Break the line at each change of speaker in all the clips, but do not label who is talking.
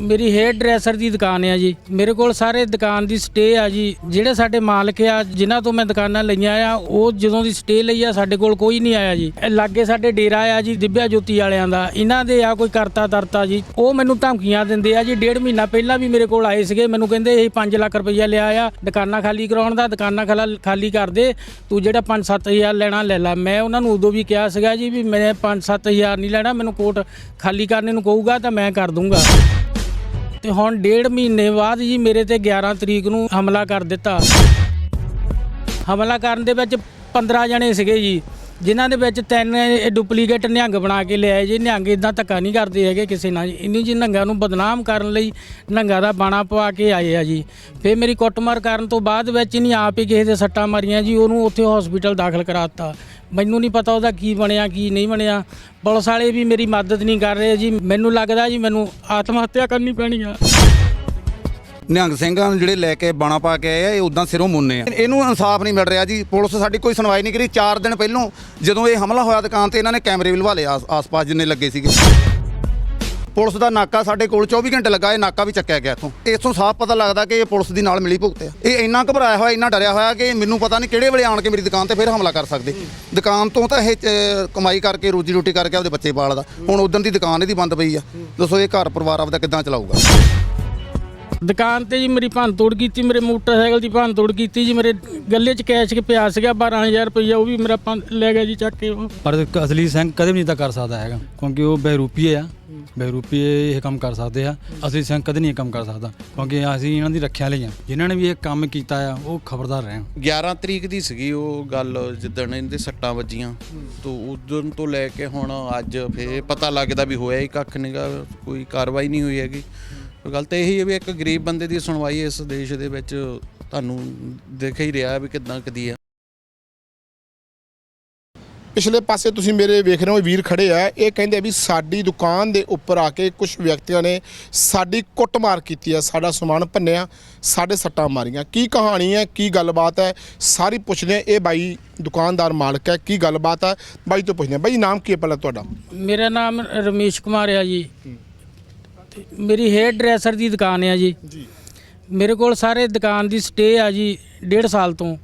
ਮੇਰੀ hair dresser ਦੀ ਦੁਕਾਨ ਆ ਜੀ। ਮੇਰੇ ਕੋਲ ਸਾਰੇ ਦੁਕਾਨ ਦੀ ਸਟੇ ਆ ਜੀ। ਜਿਹੜੇ ਸਾਡੇ ਮਾਲਕ ਆ, ਜਿਨ੍ਹਾਂ ਤੋਂ ਮੈਂ ਦੁਕਾਨਾਂ ਲਈਆਂ ਆ, ਉਹ ਜਦੋਂ ਦੀ ਸਟੇ ਲਈ ਆ, ਸਾਡੇ ਕੋਲ ਕੋਈ ਨਹੀਂ ਆਇਆ ਜੀ। ਇਹ ਲਾਗੇ ਸਾਡੇ ਡੇਰਾ ਆ ਜੀ, ਦਿਵਿਆ ਜੋਤੀ ਵਾਲਿਆਂ ਦਾ। ਇਹਨਾਂ ਦੇ ਆ ਕੋਈ ਕਰਤਾ ਤਰਤਾ ਜੀ। ਉਹ ਮੈਨੂੰ ਧਮਕੀਆਂ ਦਿੰਦੇ ਆ ਜੀ। ਡੇਢ ਮਹੀਨਾ ਪਹਿਲਾਂ ਵੀ ਮੇਰੇ ਕੋਲ ਆਏ ਸੀਗੇ। ਮੈਨੂੰ ਕਹਿੰਦੇ, ਇਹ 5 ਲੱਖ ਰੁਪਈਆ ਲਿਆ ਆ। ਦੁਕਾਨਾਂ ਖਾਲੀ ਕਰਾਉਣ ਦਾ, ਦੁਕਾਨਾਂ ਖਾਲਾ- ਖਾਲੀ ਕਰ ਦੇ। ਤੂੰ ਜਿਹੜਾ 5-7000 ਲੈਣਾ, ਲੈ ਲੈ। ਮੈਂ ਉਹਨਾਂ ਨੂੰ ਉਦੋਂ ਵੀ ਕਿਹਾ ਸੀਗਾ ਜੀ ਵੀ ਮੈਂ 5-7000 ਨਹੀਂ ਲੈਣਾ। ਮੈਨੂੰ ਕੋਟ ਖਾਲੀ ਕਰਨੇ ਨੂੰ ਕਹੂਗਾ ਤਾਂ ਮੈਂ ਕਰ ਦੂੰਗਾ। ਤੇ ਹੁਣ ਡੇਢ ਮਹੀਨੇ ਬਾਅਦ ਜੀ ਮੇਰੇ ਤੇ 11 ਤਰੀਕ ਨੂੰ ਹਮਲਾ ਕਰ ਦਿੱਤਾ। ਹਮਲਾ ਕਰਨ ਦੇ ਵਿੱਚ 15 ਜਣੇ ਸੀਗੇ ਜੀ, ਜਿਨ੍ਹਾਂ ਦੇ ਵਿੱਚ ਤਿੰਨ ਇਹ ਡੁਪਲੀਕੇਟ ਨਿਹੰਗ ਬਣਾ ਕੇ ਲਿਆਏ ਜੀ। ਨਿਹੰਗ ਇਦਾਂ ਧੱਕਾ ਨਹੀਂ ਕਰਦੇ ਹੈਗੇ ਕਿਸੇ ਨਾਲ ਇੰਨੀ ਜੀ ਨਿਹੰਗਾਂ ਨੂੰ ਬਦਨਾਮ ਕਰਨ ਲਈ ਨਿਹੰਗਾਂ ਦਾ ਬਾਣਾ ਪਵਾ ਕੇ ਆਏ ਆ ਜੀ। ਫਿਰ ਮੇਰੀ ਕੁੱਟਮਾਰ ਕਰਨ ਤੋਂ ਬਾਅਦ ਵਿੱਚ ਨਹੀਂ ਆਪ ਹੀ ਕਿਸੇ ਦੇ ਸੱਟਾਂ ਮਾਰੀਆਂ ਜੀ। ਉਹਨੂੰ ਉੱਥੇ ਹਸਪੀਟਲ ਦਾਖਲ ਕਰਾਤਾ ਮੈਨੂੰ ਨਹੀਂ ਪਤਾ ਉਹਦਾ ਕੀ ਬਣਿਆ, ਕੀ ਨਹੀਂ ਬਣਿਆ। ਪੁਲਿਸ ਵਾਲੇ ਵੀ ਮੇਰੀ ਮਦਦ ਨਹੀਂ ਕਰ ਰਹੇ ਜੀ। ਮੈਨੂੰ ਲੱਗਦਾ ਜੀ ਮੈਨੂੰ ਆਤਮ ਹੱਤਿਆ ਕਰਨੀ ਪੈਣੀ ਆ।
ਨਿਹੰਗ ਸਿੰਘਾਂ ਨੂੰ ਜਿਹੜੇ ਲੈ ਕੇ ਬਾਣਾ ਪਾ ਕੇ ਆਏ ਆ, ਇਹ ਉਦਾਂ ਸਿਰੋਂ ਮੁੰਨੇ ਆ। ਇਹਨੂੰ ਇਨਸਾਫ ਨਹੀਂ ਮਿਲ ਰਿਹਾ ਜੀ। ਪੁਲਿਸ ਸਾਡੀ ਕੋਈ ਸੁਣਵਾਈ ਨਹੀਂ ਕਰੀ। 4 ਦਿਨ ਪਹਿਲੋਂ ਜਦੋਂ ਇਹ ਹਮਲਾ ਹੋਇਆ ਦੁਕਾਨ ਤੇ, ਇਹਨਾਂ ਨੇ ਕੈਮਰੇ ਵੀ ਲਵਾ ਲਏ ਆਸ- ਆਸ-ਪਾਸ ਜਿੰਨੇ ਲੱਗੇ ਸੀਗੇ। ਪੁਲਿਸ ਦਾ ਨਾਕਾ ਸਾਡੇ ਕੋਲ 24 ਘੰਟੇ ਲੱਗਾ, ਇਹ ਨਾਕਾ ਵੀ ਚੱਕਿਆ ਗਿਆ ਇੱਥੋਂ। ਇੱਥੋਂ ਸਾਫ਼ ਪਤਾ ਲੱਗਦਾ ਕਿ ਇਹ ਪੁਲਿਸ ਦੀ ਨਾਲ ਮਿਲੀ ਭੁਗਤ ਹੈ ਇਹ ਇੰਨਾ ਘਬਰਾਇਆ ਹੋਇਆ, ਇੰਨਾ ਡਰਿਆ ਹੋਇਆ ਕਿ ਮੈਨੂੰ ਪਤਾ ਨਹੀਂ ਕਿਹੜੇ ਵੇਲੇ ਆਣ ਕੇ ਮੇਰੀ ਦੁਕਾਨ ਤੇ ਫਿਰ ਹਮਲਾ ਕਰ ਸਕਦੇ। ਦੁਕਾਨ ਤੋਂ ਤਾਂ ਇਹ ਚ- ਕਮਾਈ ਕਰਕੇ ਰੋਜੀ ਰੋਟੀ ਕਰਕੇ ਆਪਦੇ ਬੱਚੇ ਪਾਲਦਾ। ਹੁਣ ਉਦੋਂ ਦੀ ਦੁਕਾਨ ਇਹਦੀ ਬੰਦ ਪਈ ਆ। ਦੱਸੋ ਇਹ ਘਰ ਪਰਿਵਾਰ ਆਪਦਾ ਕਿੱਦਾਂ ਚਲਾਊਗਾ?
ਦੁਕਾਨ ਤੇ ਜੀ ਮੇਰੀ ਭੰਨ ਤੋੜ ਕੀਤੀ ਮੇਰੇ ਮੋਟਰਸਾਈਕਲ ਦੀ ਭੰਨ ਤੋੜ ਕੀਤੀ ਜੀ ਮੇਰੇ ਗੱਲੇ 'ਚ ਕੈਸ਼ ਕੇ ਪਿਆ ਸੀਗਾ 12000 ਰੁਪਈਆ ਉਹ ਵੀ ਮੇਰਾ ਭੰਨ- ਲੈ ਗਿਆ ਜੀ ਚੱਕ ਕੇ ਉਹ।
ਪਰ ਅਸਲੀ ਸਿੰਘ ਕਦੇ ਵੀ ਨਹੀਂ ਤਾਂ ਕਰ ਸਕਦਾ ਹੈਗਾ ਕਿਉਂਕਿ ਉਹ ਬਹਿਰੂਪੀਏ ਆ ਬਹਿਰੂਪੀਏ ਇਹ ਕੰਮ ਕਰ ਸਕਦੇ ਆ। ਅਸਲੀ ਸਿੰਘ ਕਦੇ ਨਹੀਂ ਇਹ ਕੰਮ ਕਰ ਸਕਦਾ ਕਿਉਂਕਿ ਅਸੀਂ ਇਹਨਾਂ ਦੀ ਰੱਖਿਆ ਲਈ ਆ। ਜਿਨ੍ਹਾਂ ਨੇ ਵੀ ਇਹ ਕੰਮ ਕੀਤਾ ਆ ਉਹ ਖਬਰਦਾਰ ਰਹਿਣ
11 ਤਰੀਕ ਦੀ ਸੀਗੀ ਉਹ ਗੱਲ ਜਿੱਦਣ ਇਹਦੇ ਸੱਟਾਂ ਵੱਜੀਆਂ ਤੋਂ ਉਦੋਂ ਤੋਂ ਲੈ ਕੇ ਹੁਣ ਅੱਜ ਫੇਰ ਪਤਾ ਲੱਗਦਾ ਵੀ ਹੋਇਆ ਹੀ ਕੱਖ ਨਹੀਂਗਾ ਕੋਈ ਕਾਰਵਾਈ ਨਹੀਂ ਹੋਈ ਹੈਗੀ। ਗੱਲ ਤਾਂ ਇਹੀ ਹੈ ਵੀ ਇੱਕ ਗਰੀਬ ਬੰਦੇ ਦੀ ਸੁਣਵਾਈ ਇਸ ਦੇਸ਼ ਦੇ ਵਿੱਚ ਤੁਹਾਨੂੰ ਦਿਖ ਹੀ ਰਿਹਾ ਵੀ ਕਿਦਾਂ ਕਦੀ ਆ।
ਪਿਛਲੇ ਪਾਸੇ ਤੁਸੀਂ ਮੇਰੇ ਵੇਖ ਰਹੇ ਹੋ ਵੀਰ ਖੜੇ ਆ। ਇਹ ਕਹਿੰਦੇ ਆ ਵੀ ਸਾਡੀ ਦੁਕਾਨ ਦੇ ਉੱਪਰ ਆ ਕੇ ਕੁਝ ਵਿਅਕਤੀਆਂ ਨੇ ਸਾਡੀ ਕੁੱਟਮਾਰ ਕੀਤੀ ਆ ਸਾਡਾ ਸਮਾਨ ਭੰਨਿਆ ਸਾਡੇ ਸੱਟਾਂ ਮਾਰੀਆਂ। ਕੀ ਕਹਾਣੀ ਹੈ ਕੀ ਗੱਲਬਾਤ ਹੈ? ਸਾਰੀ ਪੁੱਛਦੇ ਆ ਇਹ ਬਾਈ ਦੁਕਾਨਦਾਰ ਮਾਲਕ ਹੈ ਕੀ ਗੱਲਬਾਤ ਹੈ? ਬਾਈ ਤੋਂ ਪੁੱਛਦੇ ਆ। ਬਾਈ ਨਾਮ ਕੀ ਹੈ ਪਹਿਲਾਂ ਤੁਹਾਡਾ?
ਮੇਰਾ ਨਾਮ ਰਮੇਸ਼ ਕੁਮਾਰ ਆ ਜੀ। ਮੇਰੀ ਹੇਅਰ ਡਰੈਸਰ ਦੀ ਦੁਕਾਨ ਆ ਜੀ।
ਜੀ।
ਮੇਰੇ ਕੋਲ ਸਾਰੇ ਦੁਕਾਨ ਦੀ ਸਟੇ ਆ ਜੀ ਡੇਢ ਸਾਲ ਤੋਂ।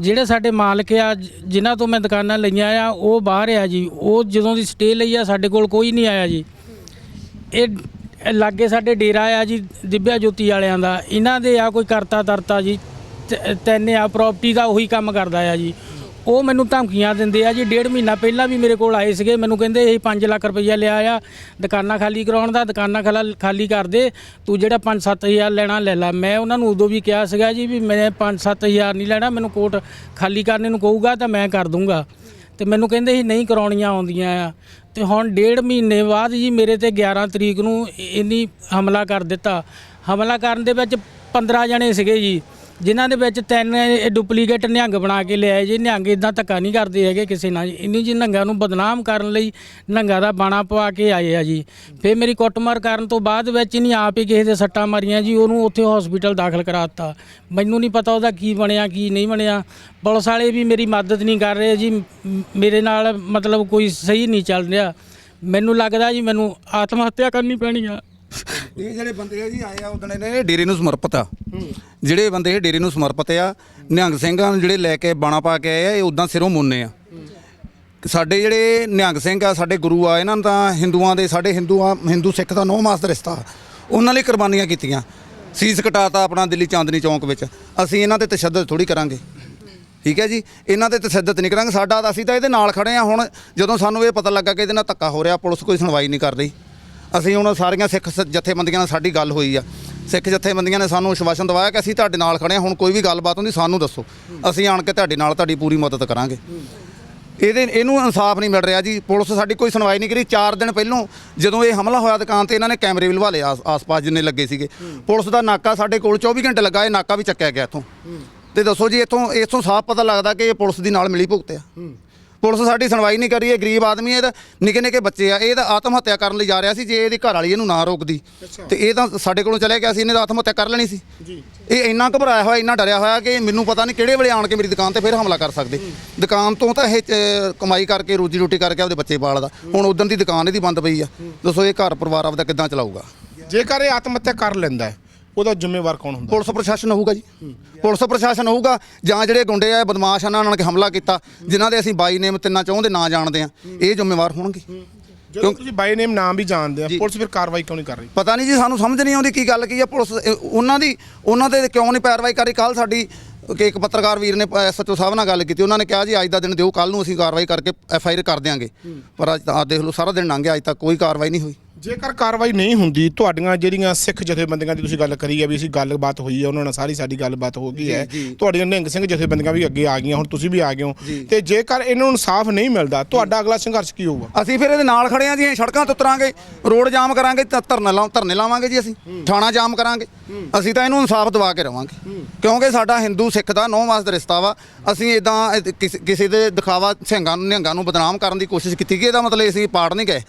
ਜਿਹੜੇ ਸਾਡੇ ਮਾਲਕ ਆ ਜਿਨ੍ਹਾਂ ਤੋਂ ਮੈਂ ਦੁਕਾਨਾਂ ਲਈਆਂ ਆ ਉਹ ਬਾਹਰ ਆ ਜੀ। ਉਹ ਜਦੋਂ ਦੀ ਸਟੇ ਲਈ ਆ ਸਾਡੇ ਕੋਲ ਕੋਈ ਨਹੀਂ ਆਇਆ ਜੀ। ਇਹ ਲਾਗੇ ਸਾਡੇ ਡੇਰਾ ਆ ਜੀ ਦਿਵਿਆ ਜੋਤੀ ਵਾਲਿਆਂ ਦਾ। ਇਹਨਾਂ ਦੇ ਆ ਕੋਈ ਕਰਤਾ ਤਰਤਾ ਜੀ ਤਿੰਨ ਆ ਪ੍ਰਾਪਰਟੀ ਦਾ ਉਹੀ ਕੰਮ ਕਰਦਾ ਆ ਜੀ। ਉਹ ਮੈਨੂੰ ਧਮਕੀਆਂ ਦਿੰਦੇ ਆ ਜੀ। ਡੇਢ ਮਹੀਨਾ ਪਹਿਲਾਂ ਵੀ ਮੇਰੇ ਕੋਲ ਆਏ ਸੀਗੇ। ਮੈਨੂੰ ਕਹਿੰਦੇ ਇਹ 5 ਲੱਖ ਰੁਪਈਆ ਲਿਆ ਆ। ਦੁਕਾਨਾਂ ਖਾਲੀ ਕਰਾਉਣ ਦਾ, ਦੁਕਾਨਾਂ ਖਾਲਾ ਖਾਲੀ ਕਰ ਦੇ। ਤੂੰ ਜਿਹੜਾ 5-7000 ਲੈਣਾ, ਲੈ ਲੈ। ਮੈਂ ਉਹਨਾਂ ਨੂੰ ਉਦੋਂ ਵੀ ਕਿਹਾ ਸੀਗਾ ਜੀ ਵੀ ਮੈਂ 5-7000 ਨਹੀਂ ਲੈਣਾ। ਮੈਨੂੰ ਕੋਟ ਖਾਲੀ ਕਰਨੇ ਨੂੰ ਕਹੂਗਾ ਤਾਂ ਮੈਂ ਕਰ ਦੂੰਗਾ। ਤੇ ਮੈਨੂੰ ਕਹਿੰਦੇ ਸੀ, ਨਹੀਂ ਕਰਾਉਣੀਆਂ ਆਉਂਦੀਆਂ ਆ। ਤੇ ਹੁਣ ਡੇਢ ਮਹੀਨੇ ਬਾਅਦ ਜੀ ਮੇਰੇ ਤੇ 11 ਤਰੀਕ ਨੂੰ ਇੰਨੀ ਹਮਲਾ ਕਰ ਦਿੱਤਾ। ਹਮਲਾ ਕਰਨ ਦੇ ਵਿੱਚ 15 ਜਣੇ ਸੀਗੇ ਜੀ। ਜਿਨ੍ਹਾਂ ਦੇ ਵਿੱਚ ਤਿੰਨ ਇਹ ਡੁਪਲੀਕੇਟ ਨਿਹੰਗ ਬਣਾ ਕੇ ਲਿਆਏ ਜੀ। ਨਿਹੰਗ ਇਦਾਂ ਧੱਕਾ ਨਹੀਂ ਕਰਦੇ ਹੈਗੇ ਕਿਸੇ ਨਾਲ ਜੀ। ਇੰਨੀ ਜੀ ਨਿਹੰਗਾਂ ਨੂੰ ਬਦਨਾਮ ਕਰਨ ਲਈ ਨਿਹੰਗਾਂ ਦਾ ਬਾਣਾ ਪਵਾ ਕੇ ਆਏ ਆ ਜੀ। ਫਿਰ ਮੇਰੀ ਕੁੱਟਮਾਰ ਕਰਨ ਤੋਂ ਬਾਅਦ ਵਿੱਚ ਇਹਨੇ ਆਪ ਹੀ ਕਿਸੇ ਦੇ ਸੱਟਾਂ ਮਾਰੀਆਂ ਜੀ। ਉਹਨੂੰ ਉੱਥੇ ਹਸਪੀਟਲ ਦਾਖਲ ਕਰਾ ਦਿੱਤਾ। ਮੈਨੂੰ ਨਹੀਂ ਪਤਾ ਉਹਦਾ ਕੀ ਬਣਿਆ, ਕੀ ਨਹੀਂ ਬਣਿਆ। ਪੁਲਿਸ ਵਾਲੇ ਵੀ ਮੇਰੀ ਮਦਦ ਨਹੀਂ ਕਰ ਰਹੇ ਜੀ। ਮੇਰੇ ਨਾਲ ਮਤਲਬ ਕੋਈ ਸਹੀ ਨਹੀਂ ਚੱਲ ਰਿਹਾ। ਮੈਨੂੰ ਲੱਗਦਾ ਜੀ ਮੈਨੂੰ ਆਤਮ ਹੱਤਿਆ ਕਰਨੀ ਪੈਣੀ ਆ।
ਇਹ ਜਿਹੜੇ ਬੰਦੇ ਆ ਜੀ ਆਏ ਆ ਉਦੋਂ ਨੇ ਡੇਰੇ ਨੂੰ ਸਮਰਪਿਤ ਆ। ਜਿਹੜੇ ਬੰਦੇ ਇਹ ਡੇਰੇ ਨੂੰ ਸਮਰਪਿਤ ਆ, ਨਿਹੰਗ ਸਿੰਘਾਂ ਨੂੰ ਜਿਹੜੇ ਲੈ ਕੇ ਬਾਣਾ ਪਾ ਕੇ ਆਏ ਆ, ਇਹ ਉਦਾਂ ਸਿਰੋਂ ਮੁੰਨੇ ਆ। ਸਾਡੇ ਜਿਹੜੇ ਨਿਹੰਗ ਸਿੰਘ ਆ, ਸਾਡੇ ਗੁਰੂ ਆ, ਇਹਨਾਂ ਨੂੰ ਤਾਂ ਹਿੰਦੂਆਂ ਦੇ, ਸਾਡੇ ਹਿੰਦੂਆਂ, ਹਿੰਦੂ ਸਿੱਖ ਦਾ ਨੌ ਮਾਸ ਦਾ ਰਿਸ਼ਤਾ। ਉਹਨਾਂ ਲਈ ਕੁਰਬਾਨੀਆਂ ਕੀਤੀਆਂ। ਸੀਸ ਕਟਾਤਾ ਆਪਣਾ ਦਿੱਲੀ ਚਾਂਦਨੀ ਚੌਂਕ ਵਿੱਚ। ਅਸੀਂ ਇਹਨਾਂ ਤੇ ਤਸ਼ੱਦਦ ਥੋੜੀ ਕਰਾਂਗੇ। ਠੀਕ ਹੈ ਜੀ? ਇਹਨਾਂ ਤੇ ਤਸ਼ੱਦਦ ਨਹੀਂ ਕਰਾਂਗੇ। ਸਾਡਾ ਤਾਂ ਅਸੀਂ ਤਾਂ ਇਹਦੇ ਨਾਲ ਖੜੇ ਆ। ਹੁਣ ਜਦੋਂ ਸਾਨੂੰ ਇਹ ਪਤਾ ਲੱਗਾ ਕਿ ਇਹਦੇ ਨਾਲ ਧੱਕਾ ਹੋ ਰਿਹਾ, ਪੁਲਿਸ ਕੋਈ ਸੁਣਵਾਈ ਨਹੀਂ ਕਰ ਰਹੀ। ਅਸੀਂ ਹੁਣ ਸਾਰੀਆਂ ਸਿੱਖ ਸ- ਜਥੇਬੰਦੀਆਂ ਨਾਲ ਸਾਡੀ ਗੱਲ ਹੋਈ ਆ। ਸਿੱਖ ਜਥੇਬੰਦੀਆਂ ਨੇ ਸਾਨੂੰ ਵਿਸ਼ਵਾਸਨ ਦਵਾਇਆ ਕਿ ਅਸੀਂ ਤੁਹਾਡੇ ਨਾਲ ਖੜੇ ਹਾਂ, ਹੁਣ ਕੋਈ ਵੀ ਗੱਲਬਾਤ ਹੁੰਦੀ ਸਾਨੂੰ ਦੱਸੋ। ਅਸੀਂ ਆਣ ਕੇ ਤੁਹਾਡੇ ਨਾਲ ਤੁਹਾਡੀ ਪੂਰੀ ਮਦਦ ਕਰਾਂਗੇ। ਇਹਦੇ, ਇਹਨੂੰ ਇਨਸਾਫ ਨਹੀਂ ਮਿਲ ਰਿਹਾ ਜੀ। ਪੁਲਿਸ ਸਾਡੀ ਕੋਈ ਸੁਣਵਾਈ ਨਹੀਂ ਕਰੀ। 4 ਦਿਨ ਪਹਿਲੋਂ ਜਦੋਂ ਇਹ ਹਮਲਾ ਹੋਇਆ ਦੁਕਾਨ ਤੇ, ਇਹਨਾਂ ਨੇ ਕੈਮਰੇ ਵੀ ਲਵਾ ਲਏ ਆਸ- ਆਸ-ਪਾਸ ਜਿੰਨੇ ਲੱਗੇ ਸੀਗੇ। ਪੁਲਿਸ ਦਾ ਨਾਕਾ ਸਾਡੇ ਕੋਲ 24 ਘੰਟੇ ਲੱਗਾ, ਇਹ ਨਾਕਾ ਵੀ ਚੱਕਿਆ ਗਿਆ ਇੱਥੋਂ। ਤੇ ਦੱਸੋ ਜੀ, ਇੱਥੋਂ ਇੱਥੋਂ ਸਾਫ਼ ਪਤਾ ਲੱਗਦਾ ਕਿ ਇਹ ਪੁਲਿਸ ਦੀ ਨਾਲ ਮਿਲੀ ਭੁਗਤ ਆ। ਪੁਲਿਸ ਸਾਡੀ ਸੁਣਵਾਈ ਨਹੀਂ ਕਰੀ ਇਹ ਗਰੀਬ ਆਦਮੀ ਹੈ, ਇਹਦਾ ਨਿੱਕੇ ਨਿੱਕੇ ਬੱਚੇ ਆ ਇਹ ਤਾਂ ਆਤਮ ਹੱਤਿਆ ਕਰਨ ਲਈ ਜਾ ਰਿਹਾ ਸੀ ਜੇ ਇਹਦੀ ਘਰ ਵਾਲੀ ਇਹਨੂੰ ਨਾ ਰੋਕਦੀ। ਤੇ ਇਹ ਤਾਂ ਸਾਡੇ ਕੋਲੋਂ ਚਲੇ ਗਿਆ ਸੀ ਇਹਨੇ ਤਾਂ ਆਤਮ ਹੱਤਿਆ ਕਰ ਲੈਣੀ ਸੀ। ਇਹ ਇੰਨਾ ਘਬਰਾਇਆ ਹੋਇਆ ਇੰਨਾ ਡਰਿਆ ਹੋਇਆ ਕਿ ਮੈਨੂੰ ਪਤਾ ਨਹੀਂ ਕਿਹੜੇ ਵੇਲੇ ਆਣ ਕੇ ਮੇਰੀ ਦੁਕਾਨ ਤੇ ਫਿਰ ਹਮਲਾ ਕਰ ਸਕਦੇ। ਦੁਕਾਨ ਤੋਂ ਤਾਂ ਇਹ ਕਮਾਈ ਕਰਕੇ ਰੋਜੀ ਰੋਟੀ ਕਰਕੇ ਆਪਦੇ ਬੱਚੇ ਪਾਲਦਾ। ਹੁਣ ਉਦੋਂ ਦੀ ਦੁਕਾਨ ਇਹਦੀ ਬੰਦ ਪਈ ਆ। ਦੱਸੋ ਇਹ ਘਰ ਪਰਿਵਾਰ ਆਪਦਾ ਕਿੱਦਾਂ ਚਲਾਊਗਾ?
ਜੇਕਰ ਇਹ ਆਤਮ ਹੱਤਿਆ ਕਰ ਲੈਂਦਾ ਹੈ ਉਹਦਾ ਜ਼ਿੰਮੇਵਾਰ ਕੌਣ ਹੁੰਦਾ?
ਪੁਲਿਸ ਪ੍ਰਸ਼ਾਸਨ ਹੋਊਗਾ ਜੀ। ਪੁਲਿਸ ਪ੍ਰਸ਼ਾਸਨ ਹੋਊਗਾ ਜਾਂ ਜਿਹੜੇ ਗੁੰਡੇ ਆ ਬਦਮਾਸ਼ ਆ, ਉਹਨਾਂ ਨਾਲ ਹਮਲਾ ਕੀਤਾ ਜਿਨ੍ਹਾਂ ਦੇ ਅਸੀਂ ਬਾਈ ਨੇਮ ਤਿੰਨਾਂ ਚੌਂ ਦੇ ਨਾਂ ਜਾਣਦੇ ਆ ਇਹ ਜ਼ਿੰਮੇਵਾਰ ਹੋਣਗੇ।
ਜਦੋਂ ਤੁਸੀਂ ਬਾਈ ਨੇਮ ਨਾਮ ਵੀ ਜਾਣਦੇ ਆ ਪੁਲਿਸ ਫਿਰ ਕਾਰਵਾਈ ਕਿਉਂ ਨਹੀਂ ਕਰ ਰਹੀ?
ਪਤਾ ਨਹੀਂ ਜੀ ਸਾਨੂੰ ਸਮਝ ਨਹੀਂ ਆਉਂਦੀ ਕੀ ਗੱਲ ਕੀ ਆ ਪੁਲਿਸ ਇਹ ਉਹਨਾਂ ਦੀ ਉਹਨਾਂ ਤੇ ਕਿਉਂ ਨਹੀਂ ਪੈਰਵਾਈ ਕਰ? ਕੱਲ ਸਾਡੀ ਕਿ ਇੱਕ ਪੱਤਰਕਾਰ ਵੀਰ ਨੇ ਐਸਐਚਓ ਸਾਹਿਬ ਨਾਲ ਗੱਲ ਕੀਤੀ ਉਹਨਾਂ ਨੇ ਕਿਹਾ ਜੀ ਅੱਜ ਦਾ ਦਿਨ ਦਿਓ ਕੱਲ ਨੂੰ ਅਸੀਂ ਕਾਰਵਾਈ ਕਰਕੇ ਐਫ ਆਈ ਆਰ ਕਰ ਦਿਆਂਗੇ। ਪਰ ਅੱਜ ਤਾਂ ਆਹ ਦੇਖ ਲਓ ਸਾਰਾ ਦਿਨ ਲੰਘ ਗਿਆ ਅੱਜ ਤੱਕ ਕੋਈ ਕਾਰਵਾਈ ਨਹੀਂ ਹੋਈ।
ਜੇਕਰ ਕਾਰਵਾਈ ਨਹੀਂ ਹੁੰਦੀ ਤੁਹਾਡੀਆਂ ਜਿਹੜੀਆਂ ਸਿੱਖ ਜਥੇਬੰਦੀਆਂ ਦੀ ਤੁਸੀਂ ਗੱਲ ਕਰੀ ਹੈ ਵੀ ਅਸੀਂ ਗੱਲਬਾਤ ਹੋਈ ਹੈ ਉਹਨਾਂ ਨਾਲ ਸਾਰੀ ਸਾਡੀ ਗੱਲਬਾਤ ਹੋ ਗਈ ਹੈ। ਤੁਹਾਡੀਆਂ ਨਿਹੰਗ ਸਿੰਘ ਜਥੇਬੰਦੀਆਂ ਵੀ ਅੱਗੇ ਆ ਗਈਆਂ ਹੁਣ ਤੁਸੀਂ ਵੀ ਆ ਗਏ ਹੋ। ਤੇ ਜੇਕਰ ਇਹਨਾਂ ਨੂੰ ਇਨਸਾਫ ਨਹੀਂ ਮਿਲਦਾ ਤੁਹਾਡਾ ਅਗਲਾ ਸੰਘਰਸ਼ ਕੀ ਹੋਊਗਾ?
ਅਸੀਂ ਫਿਰ ਇਹਦੇ ਨਾਲ ਖੜੇ ਆ ਜੀ ਅਸੀਂ ਸੜਕਾਂ ਤੇ ਉਤਰਾਂਗੇ ਰੋਡ ਜਾਮ ਕਰਾਂਗੇ ਤਾਂ ਧਰਨੇ ਲਾ ਧਰਨੇ ਲਾਵਾਂਗੇ ਜੀ ਅਸੀਂ ਥਾਣਾ ਜਾਮ ਕਰਾਂਗੇ। ਅਸੀਂ ਤਾਂ ਇਹਨੂੰ ਇਨਸਾਫ ਦਿਵਾ ਕੇ ਰਵਾਂਗੇ। ਕਿਉਂਕਿ ਸਾਡਾ ਹਿੰਦੂ ਸਿੱਖ ਦਾ ਨੌ ਮਾਸ ਦਾ ਰਿਸ਼ਤਾ ਵਾ। ਅਸੀਂ ਇਦਾਂ ਕਿਸੇ ਦੇ ਦਿਖਾਵਾ ਸਿੰਘਾਂ ਨੂੰ ਨਿਹੰਗਾਂ ਨੂੰ ਬਦਨਾਮ ਕਰਨ ਦੀ ਕੋਸ਼ਿਸ਼ ਕੀਤੀ ਕਿ ਇਹਦਾ ਮਤਲਬ ਅਸੀਂ ਪਾੜ ਨਹੀਂ ਗਏ।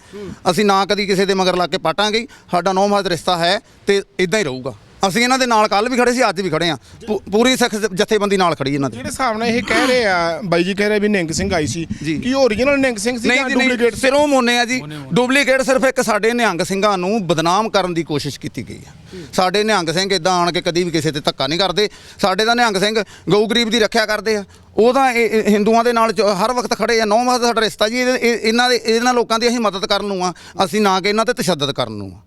ਅਸੀਂ ਨਾ ਕਦੀ ਕਿਸੇ ਦੇ ਮਗਰ ਲੱਗ ਕੇ ਪਾਟਾਂਗੇ ਸਾਡਾ ਨੌ ਮਾਸ ਰਿਸ਼ਤਾ ਹੈ ਤੇ ਇਦਾਂ ਹੀ ਰਹੂਗਾ। ਅਸੀਂ ਇਹਨਾਂ ਦੇ ਨਾਲ ਕੱਲ ਵੀ ਖੜੇ ਸੀ ਅੱਜ ਵੀ ਖੜੇ ਆ ਪੂ- ਪੂਰੀ ਸਿੱਖ ਜਥੇਬੰਦੀ ਨਾਲ ਖੜੀ ਇਹਨਾਂ ਦੀ।
ਜਿਹੜੇ ਹਿਸਾਬ ਨਾਲ ਇਹ ਕਹਿ ਰਹੇ ਆ ਬਾਈ ਜੀ ਕਹਿ ਰਹੇ ਵੀ ਨਿਹੰਗ ਸਿੰਘ ਆਈ ਸੀ।
ਜੀ।
ਕੀ ਓਰੀਜਨਲ ਨਿਹੰਗ ਸਿੰਘ ਸੀ ਜਾਂ ਡੁਪਲੀਕੇਟ
ਸਿਰੋਂ ਮੋਨੇ ਆ ਜੀ। ਡੁਪਲੀਕੇਟ ਸਿਰਫ ਇੱਕ ਸਾਡੇ ਨਿਹੰਗ ਸਿੰਘਾਂ ਨੂੰ ਬਦਨਾਮ ਕਰਨ ਦੀ ਕੋਸ਼ਿਸ਼ ਕੀਤੀ ਗਈ ਆ। ਸਾਡੇ ਨਿਹੰਗ ਸਿੰਘ ਇਦਾਂ ਆਣ ਕੇ ਕਦੀ ਵੀ ਕਿਸੇ ਤੇ ਧੱਕਾ ਨਹੀਂ ਕਰਦੇ। ਸਾਡੇ ਤਾਂ ਨਿਹੰਗ ਸਿੰਘ ਗਊ ਗਰੀਬ ਦੀ ਰੱਖਿਆ ਕਰਦੇ ਆ। ਉਹ ਤਾਂ ਇਹ- ਇਹ ਹਿੰਦੂਆਂ ਦੇ ਨਾਲ ਚ- ਹਰ ਵਕਤ ਖੜੇ ਆ। ਨੌ ਮਾਸ ਦਾ ਸਾਡਾ ਰਿਸ਼ਤਾ ਜੀ ਇਹਦੇ- ਇਹ- ਇਹਨਾਂ ਦੇ ਇਹਨਾਂ ਲੋਕਾਂ ਦੀ ਅਸੀਂ ਮਦਦ ਕਰਨ ਨੂੰ ਆ। ਅਸੀਂ ਨਾ ਕਿ ਇਹਨਾਂ ਤੇ ਤਸ਼ੱਦਦ ਕਰਨ ਨੂੰ ਆ।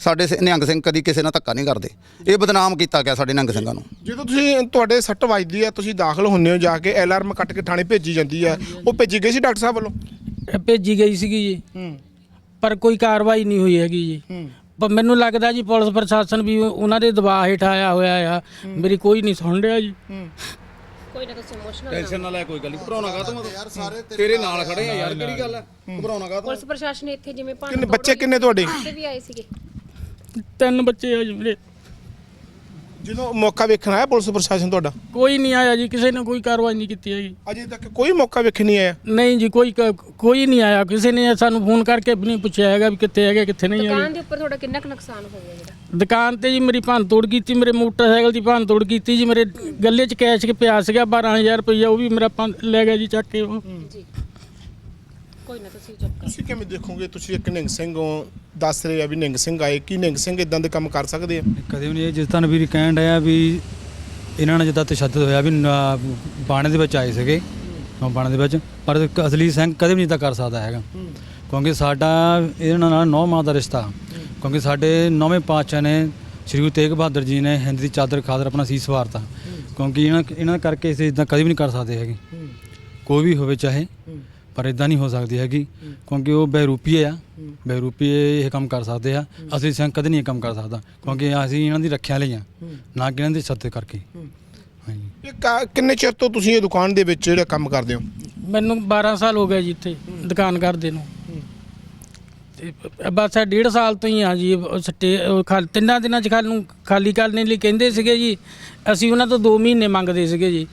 ਸਾਡੇ ਸ- ਨਿਹੰਗ ਸਿੰਘ ਕਦੀ ਕਿਸੇ ਨਾਲ ਧੱਕਾ ਨਹੀਂ ਕਰਦੇ। ਇਹ ਬਦਨਾਮ ਕੀਤਾ ਗਿਆ ਸਾਡੇ ਨਿਹੰਗ ਸਿੰਘਾਂ ਨੂੰ।
ਜਦੋਂ ਤੁਸੀਂ ਤੁਹਾਡੇ ਸੱਟ ਵੱਜਦੀ ਆ ਤੁਸੀਂ ਦਾਖਲ ਹੁੰਦੇ ਹੋ ਜਾ ਕੇ ਅਲਾਰਮ ਕੱਟ ਕੇ ਥਾਣੇ ਭੇਜੀ ਜਾਂਦੀ ਆ ਉਹ ਭੇਜੀ ਗਈ ਸੀ ਡਾਕਟਰ ਸਾਹਿਬ ਵੱਲੋਂ?
ਇਹ ਭੇਜੀ ਗਈ ਸੀਗੀ ਜੀ।
ਹੂੰ।
ਪਰ ਕੋਈ ਕਾਰਵਾਈ ਨਹੀਂ ਹੋਈ ਹੈਗੀ ਜੀ।
ਹੂੰ।
ਪਰ ਮੈਨੂੰ ਲੱਗਦਾ ਜੀ ਪੁਲਿਸ ਪ੍ਰਸ਼ਾਸਨ ਵੀ ਉਹਨਾਂ ਦੇ ਦਬਾਅ ਹੇਠ ਆਇਆ ਹੋਇਆ ਆ। ਮੇਰੀ ਕੋਈ ਨਹੀਂ ਸੁਣ ਰਿਹਾ ਜੀ।
ਕੋਈ ਨਾ ਤੁਸੀਂ ਇਮੋਸ਼ਨਲ
ਟੈਨਸ਼ਨ ਨਾ ਲੈ ਕੋਈ ਗੱਲ ਨਹੀਂ ਘਬਰਾਉਣਾ ਕਾ ਤੂੰ ਯਾਰ ਸਾਰੇ ਤੇਰੇ ਨਾਲ ਖੜੇ ਆ ਯਾਰ ਕਿਹੜੀ ਗੱਲ ਹੈ। ਘਬਰਾਉਣਾ ਕਾ
ਪੁਲਿਸ ਪ੍ਰਸ਼ਾਸਨ ਇੱਥੇ ਜਿਵੇਂ ਭਾਂ
ਕਿੰਨੇ ਬੱਚੇ ਕਿੰਨੇ ਤੁਹਾਡੇ?
ਵੀ ਆਏ ਸੀਗੇ।
ਤਿੰਨ ਬੱਚੇ ਆ ਜੀ ਮੇਰੇ।
ਜਦੋਂ ਮੌਕਾ ਵੇਖਣ ਆਇਆ ਪੁਲਿਸ ਪ੍ਰਸ਼ਾਸਨ ਤੁਹਾਡਾ?
ਕੋਈ ਨਹੀਂ ਆਇਆ ਜੀ ਕਿਸੇ ਨੇ ਕੋਈ ਕਾਰਵਾਈ ਨਹੀਂ ਕੀਤੀ ਹੈਗੀ।
ਅਜੇ ਤੱਕ ਕੋਈ ਮੌਕਾ ਵੇਖਣ ਨਹੀਂ ਆਇਆ?
ਨਹੀਂ ਜੀ ਕੋਈ ਕ- ਕੋਈ ਨਹੀਂ ਆਇਆ। ਕਿਸੇ ਨੇ ਸਾਨੂੰ ਫੋਨ ਕਰਕੇ ਵੀ ਨਹੀਂ ਪੁੱਛਿਆ ਹੈਗਾ ਵੀ ਕਿੱਥੇ ਹੈਗੇ ਕਿੱਥੇ ਨਹੀਂ
ਦੁਕਾਨ ਦੇ ਉੱਪਰ ਤੁਹਾਡਾ ਕਿੰਨਾ ਕੁ ਨੁਕਸਾਨ ਹੋ ਗਿਆ ਜਿਹੜਾ?
ਦੁਕਾਨ ਤੇ ਜੀ ਮੇਰੀ ਭੰਨ ਤੋੜ ਕੀਤੀ ਮੇਰੇ ਮੋਟਰਸਾਈਕਲ ਦੀ ਭੰਨ ਤੋੜ ਕੀਤੀ ਜੀ ਮੇਰੇ ਗੱਲੇ 'ਚ ਕੈਸ਼ ਕੇ ਪਿਆ ਸੀਗਾ 12000 ਰੁਪਈਆ ਉਹ ਵੀ ਮੇਰਾ ਭੰਨ- ਲੈ ਗਿਆ ਜੀ ਚੱਕ ਕੇ ਉਹ।
ਜੀ ਕੋਈ ਨਾ ਤੁਸੀਂ ਚੁੱਪ ਕਰੋ।
ਤੁਸੀਂ ਕਿਵੇਂ ਦੇਖੋਗੇ? ਤੁਸੀਂ ਇੱਕ ਸਿੰਘ ਹੋ ਦੱਸ ਰਹੇ ਆ ਵੀ ਨਿਹੰਗ ਸਿੰਘ ਆਏ। ਕੀ ਨਿਹੰਗ ਸਿੰਘ ਇਦਾਂ ਦੇ ਕੰਮ ਕਰ ਸਕਦੇ ਆ?
ਕਦੇ ਵੀ ਨਹੀਂ ਇਹ ਜਿਸ ਤਰ੍ਹਾਂ ਵੀਰ ਕਹਿਣ ਡਿਆ ਵੀ ਇਹਨਾਂ ਨਾਲ ਜਿੱਦਾਂ ਤਸ਼ੱਦਦ ਹੋਇਆ ਵੀ ਬਾਣੇ ਦੇ ਵਿੱਚ ਆਏ ਸੀਗੇ ਬਾਣੇ ਦੇ ਵਿੱਚ। ਪਰ ਇੱਕ ਅਸਲੀ ਸਿੰਘ ਕਦੇ ਵੀ ਨਹੀਂ ਤਾਂ ਕਰ ਸਕਦਾ ਹੈਗਾ। ਕਿਉਂਕਿ ਸਾਡਾ ਇਹਨਾਂ ਨਾਲ ਨੌ ਮਾਹ ਦਾ ਰਿਸ਼ਤਾ। ਕਿਉਂਕਿ ਸਾਡੇ ਨੌਵੇਂ ਪਾਤਸ਼ਾਹ ਨੇ ਸ੍ਰੀ ਗੁਰੂ ਤੇਗ ਬਹਾਦਰ ਜੀ ਨੇ ਹਿੰਦ ਦੀ ਚਾਦਰ ਖਾਦਰ ਆਪਣਾ ਸੀਸ ਵਾਰਤਾ। ਕਿਉਂਕਿ ਇਹਨਾਂ ਇਹਨਾਂ ਕਰਕੇ ਅਸੀਂ ਇਦਾਂ ਕਦੇ ਵੀ ਨਹੀਂ ਕਰ ਸਕਦੇ ਹੈਗੇ। ਕੋਈ ਵੀ ਹੋਵੇ ਚਾਹੇ। ਪਰ ਇਦਾਂ ਨਹੀਂ ਹੋ ਸਕਦੀ ਹੈਗੀ ਕਿਉਂਕਿ ਉਹ ਬਹਿਰੂਪੀਏ ਆ। ਬਹਿਰੂਪੀਏ ਇਹ ਕੰਮ ਕਰ ਸਕਦੇ ਆ। ਅਸੀਂ ਸਿੰਘ ਕਦੇ ਨਹੀਂ ਇਹ ਕੰਮ ਕਰ ਸਕਦਾ ਕਿਉਂਕਿ ਅਸੀਂ ਇਹਨਾਂ ਦੀ ਰੱਖਿਆ ਲਈ ਆ ਨਾ ਕਿ ਇਹਨਾਂ ਦੇ ਸੱਤੇ ਕਰਕੇ। ਹਾਂਜੀ।
ਇਹ ਕਾ- ਕਿੰਨੇ ਚਿਰ ਤੋਂ ਤੁਸੀਂ ਇਹ ਦੁਕਾਨ ਦੇ ਵਿੱਚ ਜਿਹੜਾ ਕੰਮ ਕਰਦੇ ਹੋ?
ਮੈਨੂੰ 12 ਸਾਲ ਹੋ ਗਏ ਜੀ ਇੱਥੇ ਦੁਕਾਨ ਕਰਦੇ ਨੂੰ। ਤੇ ਬਸ ਇਹ ਡੇਢ ਸਾਲ ਤੋਂ ਹੀ ਆ ਜੀ ਉਹ ਸਟੇ ਉਹ ਖਾਲ- ਤਿੰਨਾਂ ਦਿਨਾਂ ਚ ਖਾਲ ਨੂੰ ਖਾਲੀ ਕਰਨ ਲਈ ਕਹਿੰਦੇ ਸੀਗੇ ਜੀ ਅਸੀਂ ਉਹਨਾਂ ਤੋਂ 2 ਮਹੀਨੇ ਮੰਗਦੇ ਸੀਗੇ ਜੀ।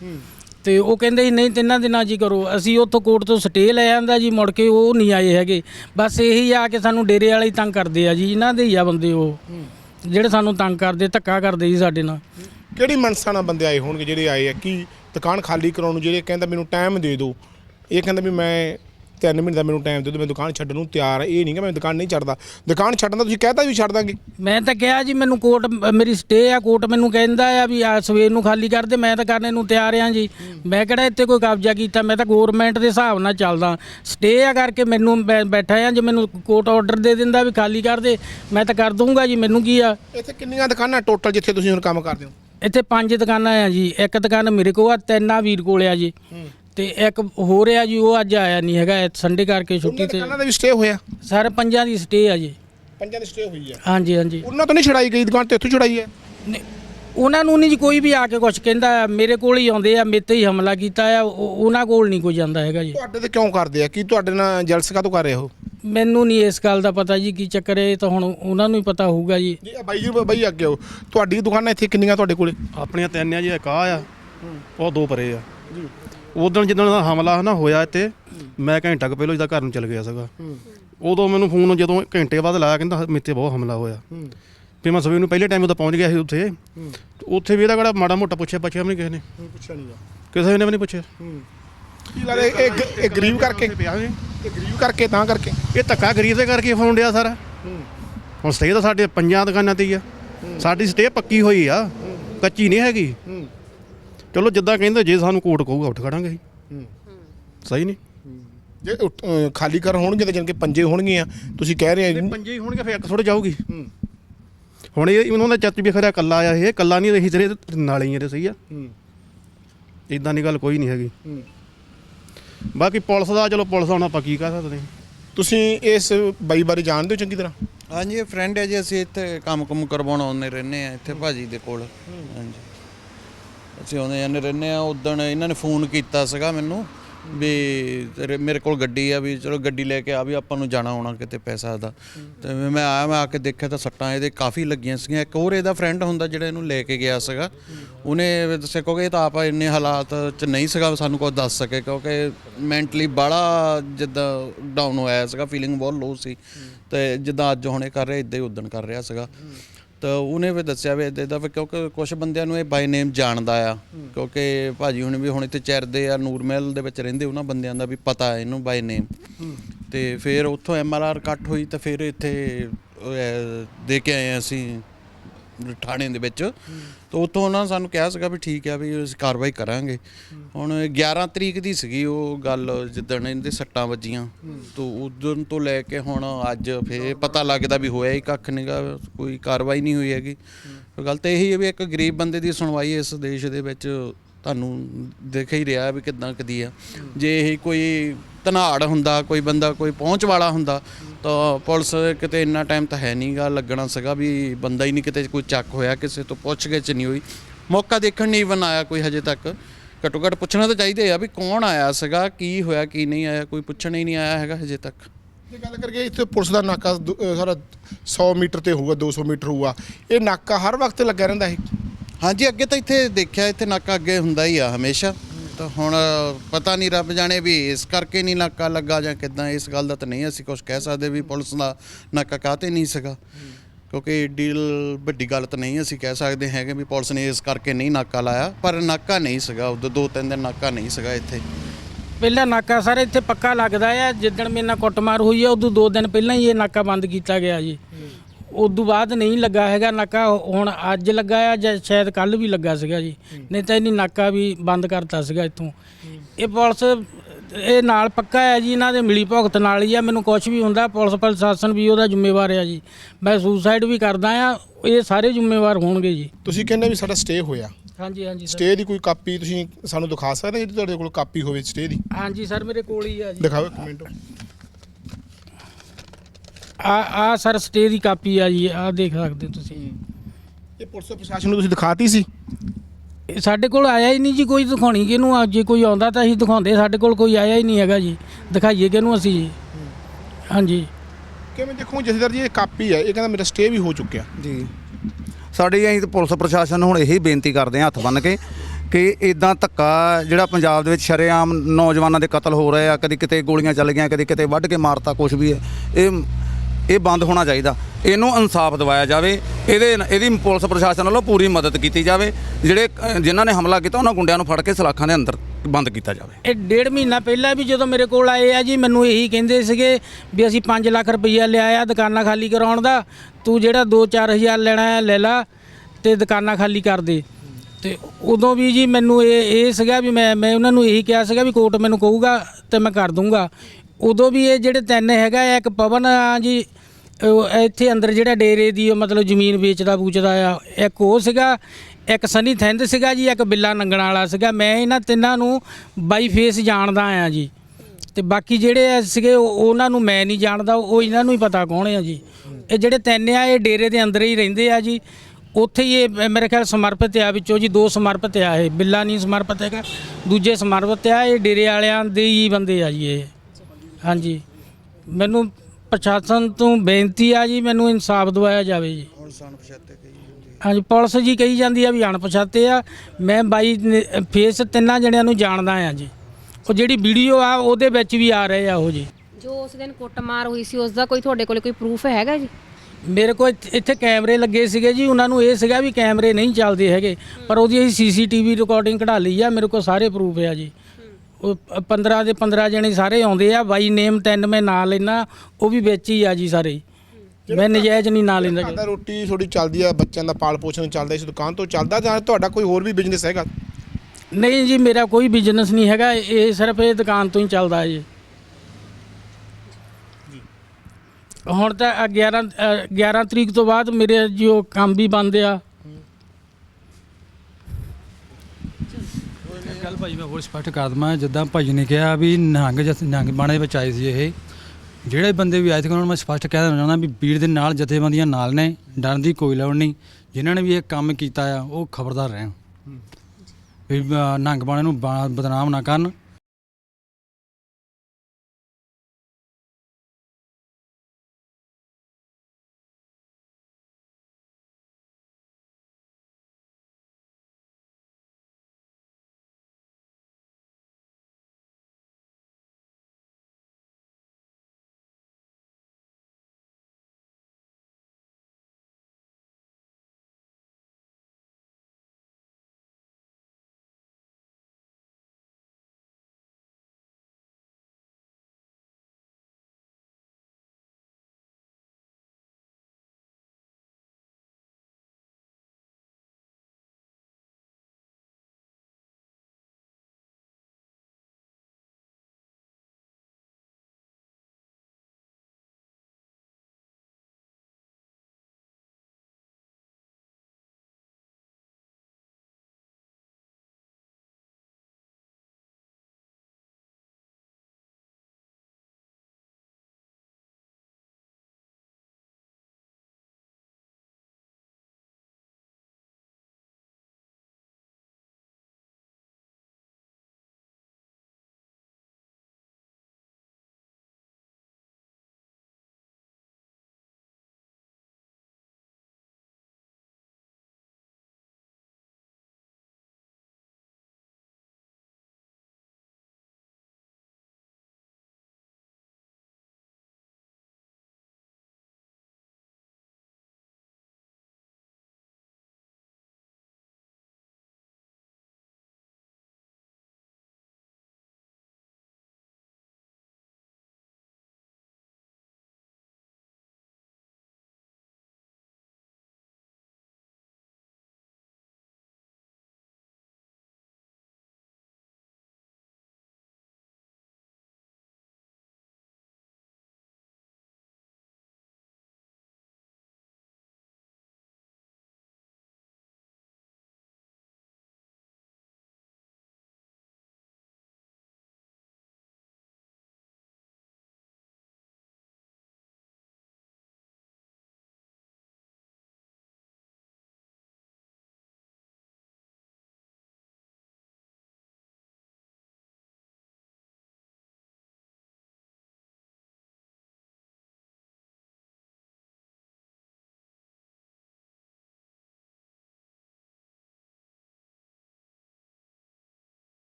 ਤੇ ਉਹ ਕਹਿੰਦੇ ਸੀ, ਨਹੀਂ, ਤਿੰਨਾਂ ਦਿਨਾਂ ਜੀ ਕਰੋ। ਅਸੀਂ ਉੱਥੋਂ ਕੋਰਟ ਤੋਂ ਸਟੇ ਲੈ ਆਂਦਾ ਜੀ, ਮੁੜ ਕੇ ਉਹ ਨਹੀਂ ਆਏ ਹੈਗੇ। ਬਸ ਇਹੀ ਆ ਕਿ ਸਾਨੂੰ ਡੇਰੇ ਵਾਲੇ ਹੀ ਤੰਗ ਕਰਦੇ ਆ ਜੀ। ਇਹਨਾਂ ਦੇ ਹੀ ਆ ਬੰਦੇ ਉਹ। ਜਿਹੜੇ ਸਾਨੂੰ ਤੰਗ ਕਰਦੇ, ਧੱਕਾ ਕਰਦੇ ਜੀ ਸਾਡੇ ਨਾਲ।
ਕਿਹੜੀ ਮਨਸਾ ਨਾਲ ਬੰਦੇ ਆਏ ਹੋਣਗੇ ਜਿਹੜੇ ਆਏ ਆ? ਕਿ ਦੁਕਾਨ ਖਾਲੀ ਕਰਾਉਣ ਨੂੰ ਜਿਹੜੇ ਕਹਿੰਦਾ ਮੈਨੂੰ ਟਾਈਮ ਦੇ ਦਿਓ। ਇਹ ਕਹਿੰਦਾ ਵੀ ਮੈਂ 3 ਮਹੀਨੇ ਦਾ ਮੈਨੂੰ ਟਾਈਮ ਦੇ ਦਿਓ ਮੈਂ ਦੁਕਾਨ ਛੱਡਣ ਨੂੰ ਤਿਆਰ ਆ। ਇਹ ਨਹੀਂ ਕਿ ਮੈਂ ਦੁਕਾਨ ਨਹੀਂ ਛੱਡਦਾ। ਦੁਕਾਨ ਛੱਡਣ ਦਾ ਤੁਸੀਂ ਕਹਿਤਾ ਵੀ ਛੱਡ ਦਾਂਗੇ
ਮੈਂ ਤਾਂ ਕਿਹਾ ਜੀ ਮੈਨੂੰ ਕੋਰਟ ਮੇਰੀ ਸਟੇ ਆ ਕੋਰਟ ਮੈਨੂੰ ਕਹਿੰਦਾ ਆ ਵੀ ਆ ਸਵੇਰ ਨੂੰ ਖਾਲੀ ਕਰ ਦੇ ਮੈਂ ਤਾਂ ਕਰਨੇ ਨੂੰ ਤਿਆਰ ਆ ਜੀ। ਮੈਂ ਕਿਹੜਾ ਇੱਥੇ ਕੋਈ ਕਬਜ਼ਾ ਕੀਤਾ ਮੈਂ ਤਾਂ ਗਵਰਨਮੈਂਟ ਦੇ ਹਿਸਾਬ ਨਾਲ ਚੱਲਦਾ। ਸਟੇ ਆ ਕਰਕੇ ਮੈਨੂੰ ਬੈ- ਬੈਠਾ ਆ ਜੇ ਮੈਨੂੰ ਕੋਰਟ ਆਰਡਰ ਦੇ ਦਿੰਦਾ ਵੀ ਖਾਲੀ ਕਰ ਦੇ ਮੈਂ ਤਾਂ ਕਰ ਦੂੰਗਾ ਜੀ ਮੈਨੂੰ ਕੀ ਆ?
ਇੱਥੇ ਕਿੰਨੀਆਂ ਦੁਕਾਨਾਂ ਟੋਟਲ ਜਿੱਥੇ ਤੁਸੀਂ ਹੁਣ ਕੰਮ ਕਰਦੇ ਹੋ?
ਇੱਥੇ ਪੰਜ ਦੁਕਾਨਾਂ ਆ ਜੀ ਇੱਕ ਦੁਕਾਨ ਮੇਰੇ ਕੋਲ ਆ ਤਿੰਨ ਆ ਵੀਰ ਕੋਲ ਆ ਜੀ। ਤੇ ਇੱਕ ਹੋਰ ਆ ਜੀ ਉਹ ਅੱਜ ਆਇਆ ਨਹੀਂ ਹੈਗਾ ਸੰਡੇ ਕਰਕੇ ਛੁੱਟੀ ਤੇ
ਦੁਕਾਨਾਂ ਦੇ ਵੀ ਸਟੇ ਹੋਇਆ
ਸਾਰੇ ਪੰਜਾਂ ਦੀ ਸਟੇ ਆ ਜੀ।
ਪੰਜਾਂ ਦੀ ਸਟੇ ਹੋਈ ਆ?
ਹਾਂਜੀ ਹਾਂਜੀ।
ਉਹਨਾਂ ਤੋਂ ਨਹੀਂ ਛੜਾਈ ਗਈ ਦੁਕਾਨ ਤੇ ਇੱਥੋਂ ਛੜਾਈ ਹੈ?
ਨਹੀਂ, ਉਹਨਾਂ ਨੂੰ ਨਹੀਂ ਜੀ ਕੋਈ ਵੀ ਆ ਕੇ ਕੁਝ ਕਹਿੰਦਾ ਮੇਰੇ ਕੋਲ ਹੀ ਆਉਂਦੇ ਆ ਮੇਰੇ ਤੇ ਹੀ ਹਮਲਾ ਕੀਤਾ ਆ ਉਹ- ਉਹਨਾਂ ਕੋਲ ਨਹੀਂ ਕੋਈ ਜਾਂਦਾ ਹੈਗਾ ਜੀ।
ਤੁਹਾਡੇ ਤੇ ਕਿਉਂ ਕਰਦੇ ਆ? ਕੀ ਤੁਹਾਡੇ ਨਾਲ ਜਲਸ ਕਾਹਤੋਂ ਕਰ ਰਹੇ ਹੋ?
ਮੈਨੂੰ ਨਹੀਂ ਇਸ ਗੱਲ ਦਾ ਪਤਾ ਜੀ ਕੀ ਚੱਕਰ ਹੈ ਇਹ ਤਾਂ ਹੁਣ ਉਹਨਾਂ ਨੂੰ ਹੀ ਪਤਾ ਹੋਊਗਾ ਜੀ।
ਜੀ ਬਾਈ ਜੀ ਬਾਈ ਅੱਗੇ ਆਓ। ਤੁਹਾਡੀ ਦੁਕਾਨਾਂ ਇੱਥੇ ਕਿੰਨੀਆਂ ਤੁਹਾਡੇ ਕੋਲੇ?
ਆਪਣੀਆਂ ਤਿੰਨ ਆ ਜੀ ਇੱਕ ਆਹ ਆ ਉਹ ਦੋ ਪਰੇ ਆ। ਉਦੋਂ ਜਦੋਂ ਦਾ ਹਮਲਾ ਨਾ ਹੋਇਆ ਇੱਥੇ ਮੈਂ ਘੰਟਾ ਕੁ ਪਹਿਲਾਂ ਜਿਹਦਾ ਘਰ ਨੂੰ ਚਲ ਗਿਆ ਸੀਗਾ। ਉਦੋਂ ਮੈਨੂੰ ਫੋਨ ਜਦੋਂ ਘੰਟੇ ਬਾਅਦ ਲਾਇਆ ਕਹਿੰਦਾ ਮੇਤੇ ਬਹੁਤ ਹਮਲਾ ਹੋਇਆ। ਫਿਰ ਮੈਂ ਸਵੇਰ ਨੂੰ ਪਹਿਲੇ ਟਾਈਮ ਉਦੋਂ ਪਹੁੰਚ ਗਿਆ ਸੀ ਉੱਥੇ। ਉੱਥੇ ਵੀ ਇਹਦਾ ਕਿਹੜਾ ਮਾੜਾ ਮੋਟਾ ਪੁੱਛਿਆ ਪੁੱਛਿਆ ਵੀ ਨਹੀਂ ਕਿਸੇ ਨੇ।
ਪੁੱਛਿਆ ਨਹੀਂ
ਕਿਸੇ ਨੇ ਵੀ ਨਹੀਂ ਪੁੱਛਿਆ।
ਕੀ ਲੱਗਦਾ ਇਹ- ਇਹ ਗਰੀਬ ਕਰਕੇ?
ਪਿਆ।
ਇਹ ਗਰੀਬ ਕਰਕੇ ਤਾਂ ਕਰਕੇ?
ਇਹ ਧੱਕਾ ਗਰੀਬ ਦੇ ਕਰਕੇ ਫੋਨ ਡਿਆ ਸਾਰਾ। ਹੁਣ ਸਟੇ ਤਾਂ ਸਾਡੇ ਪੰਜਾਂ ਦੁਕਾਨਾਂ ਤੇ ਹੀ ਆ। ਸਾਡੀ ਸਟੇ ਪੱਕੀ ਹੋਈ ਆ। ਕੱਚੀ ਨਹੀਂ ਹੈਗੀ। ਚਲੋ ਜਿੱਦਾਂ ਕਹਿੰਦੇ ਜੇ ਸਾਨੂੰ ਕੋਰਟ ਕਹੂਗਾ ਉੱਠ ਖੜਾਂਗੇ ਅਸੀਂ। ਸਹੀ ਨਹੀਂ?
ਜੇ ਉੱਠ- ਅਹ ਖਾਲੀ ਕਰ ਹੋਣਗੇ ਤਾਂ ਜਾਣੀ ਕਿ ਪੰਜੇ ਹੋਣਗੀਆਂ। ਤੁਸੀਂ ਕਹਿ ਰਹੇ
ਤੇ
ਆ
ਪੰਜੇ ਹੀ ਹੋਣਗੇ ਫਿਰ ਇੱਕ ਥੋੜੇ ਜਾਊਗੀ। ਹੁਣ ਇਹ ਉਹਨਾਂ ਦਾ ਚੱਚ ਵੀ ਖਰਿਆ ਕੱਲਾ ਆਇਆ ਇਹ ਕੱਲਾ ਨਹੀਂ ਰਹੀ ਤੇਰੇ ਨਾਲੇ ਹੀ ਇਹਦੇ ਸਹੀ ਆ। ਇਦਾਂ ਦੀ ਗੱਲ ਕੋਈ ਨਹੀਂ ਹੈਗੀ। ਬਾਕੀ ਪੁਲਿਸ ਦਾ ਚਲੋ ਪੁਲਿਸ ਹੁਣ ਆਪਾਂ ਕੀ ਕਹਿ ਸਕਦੇ ਹਾਂ।
ਤੁਸੀਂ ਇਸ ਬਾਈ ਬਾਰੇ ਜਾਣਦੇ ਹੋ ਚੰਗੀ ਤਰ੍ਹਾਂ?
ਹਾਂਜੀ ਇਹ ਫਰੈਂਡ ਹੈ ਜੀ ਅਸੀਂ ਇੱਥੇ ਕੰਮ ਕੁਮ ਕਰਵਾਉਣ ਆਉਂਦੇ ਰਹਿੰਦੇ ਆ ਇੱਥੇ ਭਾਜੀ ਦੇ ਕੋਲ। ਹਾਂਜੀ। ਅਸੀਂ ਆਉਂਦੇ ਜਾਂਦੇ ਰਹਿੰਦੇ ਆ ਉਦੋਂ ਇਹਨਾਂ ਨੇ ਫੋਨ ਕੀਤਾ ਸੀਗਾ ਮੈਨੂੰ ਵੀ ਤੇਰੇ, ਮੇਰੇ ਕੋਲ ਗੱਡੀ ਆ ਵੀ ਚਲੋ ਗੱਡੀ ਲੈ ਕੇ ਆ ਵੀ ਆਪਾਂ ਨੂੰ ਜਾਣਾ ਆਉਣਾ ਕਿਤੇ ਪੈਸਾ ਦਾ। ਤੇ ਮੈਂ ਆਇਆ, ਮੈਂ ਆ ਕੇ ਦੇਖਿਆ ਤਾਂ ਸੱਟਾਂ ਇਹਦੇ ਕਾਫੀ ਲੱਗੀਆਂ ਸੀਗੀਆਂ। ਇੱਕ ਹੋਰ ਇਹਦਾ ਫਰੈਂਡ ਹੁੰਦਾ ਜਿਹੜਾ ਇਹਨੂੰ ਲੈ ਕੇ ਗਿਆ ਸੀਗਾ, ਉਹਨੇ ਦੱਸਿਆ ਕਿਉਂਕਿ ਇਹ ਤਾਂ ਆਪਾਂ ਇੰਨੇ ਹਾਲਾਤ ਚ ਨਹੀਂ ਸੀਗਾ ਸਾਨੂੰ ਕੋਈ ਦੱਸ ਸਕੇ ਕਿਉਂਕਿ ਮੈਂਟਲੀ ਬੜਾ ਜਿੱਦਾਂ ਡਾਊਨ ਹੋਇਆ ਸੀਗਾ ਫੀਲਿੰਗ ਬਹੁਤ ਲੋ ਸੀ। ਤੇ ਜਿੱਦਾਂ ਅੱਜ ਹੁਣੇ ਕਰ ਰਿਹਾ ਇਦਾਂ ਹੀ ਉਦਣ ਕਰ ਰਿਹਾ ਸੀਗਾ। ਤਾਂ ਉਹਨੇ ਵੀ ਦੱਸਿਆ ਵੀ ਇਦਾਂ ਦਾ ਕਿਉਂਕਿ ਕੁਝ ਬੰਦਿਆਂ ਨੂੰ ਇਹ ਬਾਈ ਨੇਮ ਜਾਣਦਾ ਆ। ਕਿਉਂਕਿ ਭਾਜੀ ਹੁਣ ਵੀ ਹੁਣ ਇੱਥੇ ਚੈਰਦੇ ਆ ਨੂਰਮਹਿਲ ਦੇ ਵਿੱਚ ਰਹਿੰਦੇ ਉਹਨਾਂ ਬੰਦਿਆਂ ਦਾ ਵੀ ਪਤਾ ਇਹਨੂੰ ਬਾਈ ਨੇਮ ਤੇ ਫਿਰ ਉੱਥੋਂ ਐਮਆਰਆਰ ਕੱਟ ਹੋਈ ਤਾਂ ਫਿਰ ਇੱਥੇ ਦੇ ਕੇ ਆਏ ਅਸੀਂ। ਥਾਣੇ ਦੇ ਵਿੱਚ। ਤਾਂ ਉੱਥੋਂ ਉਹਨਾਂ ਨੇ ਸਾਨੂੰ ਕਿਹਾ ਸੀਗਾ ਵੀ ਠੀਕ ਆ ਵੀ ਅਸੀਂ ਕਾਰਵਾਈ ਕਰਾਂਗੇ। ਹੁਣ 11 ਤਰੀਕ ਦੀ ਸੀਗੀ ਉਹ ਗੱਲ ਜਿੱਦਣ ਇਹਦੇ ਸੱਟਾਂ ਵੱਜੀਆਂ। ਤੋਂ ਉਦੋਂ ਤੋਂ ਲੈ ਕੇ ਹੁਣ ਅੱਜ ਫੇਰ ਪਤਾ ਲੱਗਦਾ ਵੀ ਹੋਇਆ ਹੀ ਕੱਖ ਨਹੀਂਗਾ ਕੋਈ ਕਾਰਵਾਈ ਨਹੀਂ ਹੋਈ ਹੈਗੀ। ਗੱਲ ਤਾਂ ਇਹੀ ਹੈ ਵੀ ਇੱਕ ਗਰੀਬ ਬੰਦੇ ਦੀ ਸੁਣਵਾਈ ਇਸ ਦੇਸ਼ ਦੇ ਵਿੱਚ ਤੁਹਾਨੂੰ ਦੇਖ ਹੀ ਰਿਹਾ ਵੀ ਕਿਦਾਂ ਕਦੀ ਆ। ਜੇ ਇਹ ਕੋਈ ਧਨਾੜ ਹੁੰਦਾ ਕੋਈ ਬੰਦਾ ਕੋਈ ਪਹੁੰਚ ਵਾਲਾ ਹੁੰਦਾ ਤਾਂ ਪੁਲਿਸ ਕਿਤੇ ਇੰਨਾ ਟਾਈਮ ਤਾਂ ਹੈ ਨਹੀਂਗਾ ਲੱਗਣਾ ਸੀਗਾ ਵੀ ਬੰਦਾ ਹੀ ਨਹੀਂ ਕਿਤੇ ਕੋਈ ਚੱਕ ਹੋਇਆ ਕਿਸੇ ਤੋਂ ਪੁੱਛ ਗਿੱਛ ਨਹੀਂ ਹੋਈ। ਮੌਕਾ ਦੇਖਣ ਨਹੀਂ even ਆਇਆ ਕੋਈ ਹਜੇ ਤੱਕ। ਘੱਟੋ ਘੱਟ ਪੁੱਛਣਾ ਤਾਂ ਚਾਹੀਦਾ ਆ ਵੀ ਕੌਣ ਆਇਆ ਸੀਗਾ ਕੀ ਹੋਇਆ ਕੀ ਨਹੀਂ ਆਇਆ ਕੋਈ ਪੁੱਛਣ ਹੀ ਨਹੀਂ ਆਇਆ ਹੈਗਾ ਹਜੇ ਤੱਕ।
ਜੇ ਗੱਲ ਕਰਕੇ ਇੱਥੇ ਪੁਲਿਸ ਦਾ ਨਾਕਾ ਸਾਰਾ 100 ਮੀਟਰ ਤੇ ਹੋਊਗਾ 200 ਮੀਟਰ ਹੋਊਗਾ ਇਹ ਨਾਕਾ ਹਰ ਵਕਤ ਲੱਗਾ ਰਹਿੰਦਾ ਹੈ
ਹਾਂਜੀ ਅੱਗੇ ਤਾਂ ਇੱਥੇ ਦੇਖਿਆ ਇੱਥੇ ਨਾਕਾ ਅੱਗੇ ਹੁੰਦਾ ਹੀ ਆ ਹਮੇਸ਼ਾ। ਤਾਂ ਹੁਣ ਪਤਾ ਨਹੀਂ ਰੱਬ ਜਾਣੇ ਵੀ ਇਸ ਕਰਕੇ ਨਹੀਂ ਨਾਕਾ ਲੱਗਾ ਜਾਂ ਕਿਦਾਂ, ਇਸ ਗੱਲ ਦਾ ਤਾਂ ਨਹੀਂ ਅਸੀਂ ਕੁਝ ਕਹਿ ਸਕਦੇ ਵੀ ਪੁਲਿਸ ਦਾ ਨਾਕਾ ਕਾਤੇ ਨਹੀਂ ਸੀਗਾ। ਕਿਉਂਕਿ ਡੀਲ ਵੱਡੀ ਗੱਲ ਤਾਂ ਨਹੀਂ ਅਸੀਂ ਕਹਿ ਸਕਦੇ ਹੈਗੇ ਵੀ ਪੁਲਿਸ ਨੇ ਇਸ ਕਰਕੇ ਨਹੀਂ ਨਾਕਾ ਲਾਇਆ, ਪਰ ਨਾਕਾ ਨਹੀਂ ਸੀਗਾ, ਉਦੋਂ ਦੋ ਤਿੰਨ ਦਿਨ ਨਾਕਾ ਨਹੀਂ ਸੀਗਾ ਇੱਥੇ।
ਪਹਿਲਾਂ ਨਾਕਾ ਸਰ ਇੱਥੇ ਪੱਕਾ ਲੱਗਦਾ ਆ, ਜਿੱਦਣ ਮੇਰੇ ਨਾਲ ਕੁੱਟਮਾਰ ਹੋਈ ਆ, ਉਦੋਂ ਦੋ ਦਿਨ ਪਹਿਲਾਂ ਹੀ ਇਹ ਨਾਕਾ ਬੰਦ ਕੀਤਾ ਗਿਆ ਜੀ। ਉਦੋਂ ਬਾਅਦ ਨਹੀਂ ਲੱਗਾ ਹੈਗਾ ਨਾਕਾ ਹੁਣ ਅੱਜ ਲੱਗਾ ਆ ਜਾਂ ਸ਼ਾਇਦ ਕੱਲ ਵੀ ਲੱਗਾ ਸੀਗਾ ਜੀ। ਨਹੀਂ ਤਾਂ ਇਹਨੀ ਨਾਕਾ ਵੀ ਬੰਦ ਕਰਤਾ ਸੀਗਾ ਇੱਥੋਂ। ਇਹ ਪੁਲਿਸ ਇਹ ਨਾਲ ਪੱਕਾ ਹੈ ਜੀ ਇਹਨਾਂ ਦੇ ਮਿਲੀ ਭੁਗਤ ਨਾਲ ਹੀ ਆ ਮੈਨੂੰ ਕੁਝ ਵੀ ਹੁੰਦਾ ਪੁਲਿਸ ਪ੍ਰਸ਼ਾਸਨ ਵੀ ਉਹਦਾ ਜ਼ਿੰਮੇਵਾਰ ਆ ਜੀ। ਮੈਂ ਸੁਸਾਈਡ ਵੀ ਕਰਦਾ ਆ ਇਹ ਸਾਰੇ ਜ਼ਿੰਮੇਵਾਰ ਹੋਣਗੇ ਜੀ।
ਤੁਸੀਂ ਕਹਿੰਦੇ ਵੀ ਸਾਡਾ ਸਟੇ ਹੋਇਆ।
ਹਾਂਜੀ ਹਾਂਜੀ ਸਰ।
ਸਟੇ ਦੀ ਕੋਈ ਕਾਪੀ ਤੁਸੀਂ ਸਾਨੂੰ ਦਿਖਾ ਸਕਦੇ ਜਿਹੜੀ ਤੁਹਾਡੇ ਕੋਲ ਕਾਪੀ ਹੋਵੇ ਸਟੇ ਦੀ?
ਹਾਂਜੀ ਸਰ ਮੇਰੇ ਕੋਲ ਹੀ ਆ ਜੀ।
ਦਿਖਾਓ ਇੱਕ ਮਿੰਟ।
ਆ ਆ ਸਰ ਸਟੇ ਦੀ ਕਾਪੀ ਆ ਜੀ ਆ ਦੇਖ ਸਕਦੇ ਹੋ ਤੁਸੀਂ।
ਇਹ ਪੁਲਿਸ ਪ੍ਰਸ਼ਾਸਨ ਨੂੰ ਤੁਸੀਂ ਦਿਖਾਤੀ ਸੀ?
ਇਹ ਸਾਡੇ ਕੋਲ ਆਇਆ ਹੀ ਨਹੀਂ ਜੀ ਕੋਈ ਦਿਖਾਉਣੀ ਕਿਹਨੂੰ ਆ ਜੇ ਕੋਈ ਆਉਂਦਾ ਤਾਂ ਅਸੀਂ ਦਿਖਾਉਂਦੇ ਸਾਡੇ ਕੋਲ ਕੋਈ ਆਇਆ ਹੀ ਨਹੀਂ ਹੈਗਾ ਜੀ। ਦਿਖਾਈਏ ਕਿਹਨੂੰ ਅਸੀਂ ਜੀ। ਹਾਂਜੀ।
ਕਿਵੇਂ ਦੇਖੋ ਜਥੇਦਾਰ ਜੀ ਇਹ ਕਾਪੀ ਹੈ ਇਹ ਕਹਿੰਦਾ ਮੇਰਾ ਸਟੇ ਵੀ ਹੋ ਚੁੱਕਿਆ।
ਜੀ। ਸਾਡੀ ਅਸੀਂ ਤਾਂ ਪੁਲਿਸ ਪ੍ਰਸ਼ਾਸਨ ਨੂੰ ਹੁਣ ਇਹੀ ਬੇਨਤੀ ਕਰਦੇ ਹਾਂ ਹੱਥ ਬੰਨ ਕੇ ਕਿ ਇਦਾਂ ਧੱਕਾ ਜਿਹੜਾ ਪੰਜਾਬ ਦੇ ਵਿੱਚ ਸ਼ਰੇਆਮ ਨੌਜਵਾਨਾਂ ਦੇ ਕਤਲ ਹੋ ਰਹੇ ਆ ਕਦੀ ਕਿਤੇ ਗੋਲੀਆਂ ਚੱਲ ਗਈਆਂ ਕਦੀ ਕਿਤੇ ਵੱਢ ਕੇ ਮਾਰਤਾ ਕੁਝ ਵੀ ਹੈ ਇਹ ਇਹ ਬੰਦ ਹੋਣਾ ਚਾਹੀਦਾ। ਇਹਨੂੰ ਇਨਸਾਫ ਦਿਵਾਇਆ ਜਾਵੇ। ਇਹਦੇ ਇਹਦੀ ਪੁਲਿਸ ਪ੍ਰਸ਼ਾਸਨ ਵੱਲੋਂ ਪੂਰੀ ਮਦਦ ਕੀਤੀ ਜਾਵੇ। ਜਿਹੜੇ ਅ, ਜਿਨ੍ਹਾਂ ਨੇ ਹਮਲਾ ਕੀਤਾ ਉਹਨਾਂ ਗੁੰਡਿਆਂ ਨੂੰ ਫੜ ਕੇ ਸਲਾਖਾਂ ਦੇ ਅੰਦਰ ਬੰਦ ਕੀਤਾ ਜਾਵੇ।
ਇਹ ਡੇਢ ਮਹੀਨਾ ਪਹਿਲਾਂ ਵੀ ਜਦੋਂ ਮੇਰੇ ਕੋਲ ਆਏ ਆ ਜੀ ਮੈਨੂੰ ਇਹੀ ਕਹਿੰਦੇ ਸੀਗੇ ਵੀ ਅਸੀਂ 5 ਲੱਖ ਰੁਪਈਆ ਲਿਆਇਆ ਦੁਕਾਨਾਂ ਖਾਲੀ ਕਰਾਉਣ ਦਾ। ਤੂੰ ਜਿਹੜਾ 2-4000 ਲੈਣਾ ਹੈ ਲੈ ਲਾ ਤੇ ਦੁਕਾਨਾਂ ਖਾਲੀ ਕਰ ਦੇ। ਤੇ ਉਦੋਂ ਵੀ ਜੀ ਮੈਨੂੰ ਇਹ ਇਹ ਸੀਗਾ ਵੀ ਮੈਂ ਮੈਂ ਉਹਨਾਂ ਨੂੰ ਇਹੀ ਕਿਹਾ ਸੀਗਾ ਵੀ ਕੋਰਟ ਮੈਨੂੰ ਕਹੂਗਾ ਤੇ ਮੈਂ ਕਰ ਦੂੰਗਾ। ਉਦੋਂ ਵੀ ਇਹ ਜਿਹੜੇ ਤਿੰਨ ਹੈਗਾ ਆ, ਇੱਕ ਪਵਨ ਆ ਜੀ ਉਹ ਇੱਥੇ ਅੰਦਰ ਜਿਹੜਾ ਡੇਰੇ ਦੀ ਉਹ ਮਤਲਬ ਜ਼ਮੀਨ ਵੇਚਦਾ ਬੂਚਦਾ ਆ ਇੱਕ ਉਹ ਸੀਗਾ ਇੱਕ ਸਨੀ ਥਿੰਦ ਸੀਗਾ ਜੀ ਇੱਕ ਬਿੱਲਾ ਨੰਗਣ ਵਾਲਾ ਸੀਗਾ। ਮੈਂ ਇਹਨਾਂ ਤਿੰਨਾਂ ਨੂੰ ਬਾਈ ਫੇਸ ਜਾਣਦਾ ਆ ਜੀ। ਤੇ ਬਾਕੀ ਜਿਹੜੇ ਆ ਸੀਗੇ ਉਹ- ਉਹਨਾਂ ਨੂੰ ਮੈਂ ਨਹੀਂ ਜਾਣਦਾ ਉਹ ਇਹਨਾਂ ਨੂੰ ਹੀ ਪਤਾ ਕੌਣ ਆ ਜੀ। ਇਹ ਜਿਹੜੇ ਤਿੰਨ ਆ ਇਹ ਡੇਰੇ ਦੇ ਅੰਦਰ ਹੀ ਰਹਿੰਦੇ ਆ ਜੀ। ਉੱਥੇ ਹੀ ਇਹ ਮ- ਮੇਰੇ ਖਿਆਲ ਸਮਰਪਿਤ ਆ ਵਿੱਚੋਂ ਜੀ ਦੋ ਸਮਰਪਿਤ ਆ ਇਹ ਬਿੱਲਾ ਨਹੀਂ ਸਮਰਪਿਤ ਹੈਗਾ ਦੂਜੇ ਸਮਰਪਿਤ ਆ ਇਹ ਡੇਰੇ ਵਾਲਿਆਂ ਦੇ ਹੀ ਬੰਦੇ ਆ ਜੀ ਇਹ। ਹਾਂਜੀ। ਮੈਨੂੰ ਪ੍ਰਸ਼ਾਸਨ ਤੋਂ ਬੇਨਤੀ ਆ ਜੀ ਮੈਨੂੰ ਇਨਸਾਫ ਦਿਵਾਇਆ ਜਾਵੇ ਜੀ।
ਹੁਣ ਪਛਾਤੇ ਕਹੀ
ਹਾਂਜੀ ਪੁਲਿਸ ਜੀ ਕਹੀ ਜਾਂਦੀ ਆ ਵੀ ਅਣਪਛਾਤੇ ਆ। ਮੈਂ ਬਾਈ ਨੇ- ਫੇਸ ਤਿੰਨਾਂ ਜਣਿਆਂ ਨੂੰ ਜਾਣਦਾ ਆ ਜੀ। ਉਹ ਜਿਹੜੀ ਵੀਡੀਓ ਆ ਉਹਦੇ ਵਿੱਚ ਵੀ ਆ ਰਹੇ ਆ ਉਹ ਜੀ।
ਜੋ ਉਸ ਦਿਨ ਕੁੱਟਮਾਰ ਹੋਈ ਸੀ ਉਸ ਦਾ ਕੋਈ ਤੁਹਾਡੇ ਕੋਲ ਕੋਈ ਪ੍ਰੂਫ ਹੈਗਾ ਜੀ?
ਮੇਰੇ ਕੋਲ ਇੱਥੇ- ਇੱਥੇ ਕੈਮਰੇ ਲੱਗੇ ਸੀਗੇ ਜੀ। ਉਹਨਾਂ ਨੂੰ ਇਹ ਸੀਗਾ ਵੀ ਕੈਮਰੇ ਨਹੀਂ ਚੱਲਦੇ ਹੈਗੇ। ਪਰ ਉਹਦੀ ਅਸੀਂ ਸੀਸੀਟੀਵੀ ਰਿਕਾਰਡਿੰਗ ਕਢਾ ਲਈ ਆ। ਮੇਰੇ ਕੋਲ ਸਾਰੇ ਪ੍ਰੂਫ ਆ ਜੀ। 15 ਦੇ 15 ਜਣੇ ਸਾਰੇ ਆਉਂਦੇ ਆ ਬਾਈ ਨੇਮ ਤਿੰਨ ਮੈਂ ਨਾਂ ਲੈਣਾ ਉਹ ਵੀ ਵਿੱਚ ਹੀ ਆ ਜੀ ਸਾਰੇ। ਮੈਂ ਨਜਾਇਜ਼ ਨਹੀਂ ਨਾਂ ਲੈਂਦਾ ਜੀ।
ਰੋਟੀ ਥੋੜੀ ਚੱਲਦੀ ਆ ਬੱਚਿਆਂ ਦਾ ਪਾਲ ਪੋਸ਼ਣ ਚੱਲਦਾ ਇਸ ਦੁਕਾਨ ਤੋਂ ਚੱਲਦਾ ਜਾਂ ਤੁਹਾਡਾ ਕੋਈ ਹੋਰ ਵੀ ਬਿਜ਼ਨਸ ਹੈਗਾ?
ਨਹੀਂ ਜੀ ਮੇਰਾ ਕੋਈ ਬਿਜ਼ਨਸ ਨਹੀਂ ਹੈਗਾ ਇਹ ਸਿਰਫ ਇਹ ਦੁਕਾਨ ਤੋਂ ਹੀ ਚੱਲਦਾ ਹੈ ਜੀ। ਹੁਣ ਤਾਂ ਅ 11 ਅ 11 ਤਰੀਕ ਤੋਂ ਬਾਅਦ ਮੇਰੇ ਜੋ ਕੰਮ ਵੀ ਬੰਦ ਆ
ਗੱਲ ਭਾਜੀ ਮੈਂ ਹੋਰ ਸਪਸ਼ਟ ਕਰ ਦਵਾਂ ਜਿੱਦਾਂ ਭਾਜੀ ਨੇ ਕਿਹਾ ਵੀ ਨਹੰਗ ਜਥ ਨਹੰਗ ਬਾਣੇ ਵਿੱਚ ਆਏ ਸੀ ਇਹ। ਜਿਹੜੇ ਬੰਦੇ ਵੀ ਆਏ ਸੀ ਉਹਨਾਂ ਨੂੰ ਮੈਂ ਸਪਸ਼ਟ ਕਹਿ ਦੇਣਾ ਚਾਹੁੰਦਾ ਵੀ ਵੀਰ ਦੇ ਨਾਲ ਜਥੇਬੰਦੀਆਂ ਨਾਲ ਨੇ ਡਰਨ ਦੀ ਕੋਈ ਲੋੜ ਨਹੀਂ। ਜਿਨ੍ਹਾਂ ਨੇ ਵੀ ਇਹ ਕੰਮ ਕੀਤਾ ਆ ਉਹ ਖਬਰਦਾਰ ਰਹਿਣ। ਵੀ ਨਹੰਗ ਬਾਣੇ ਨੂੰ ਬਾ- ਬਦਨਾਮ ਨਾ ਕਰਨ।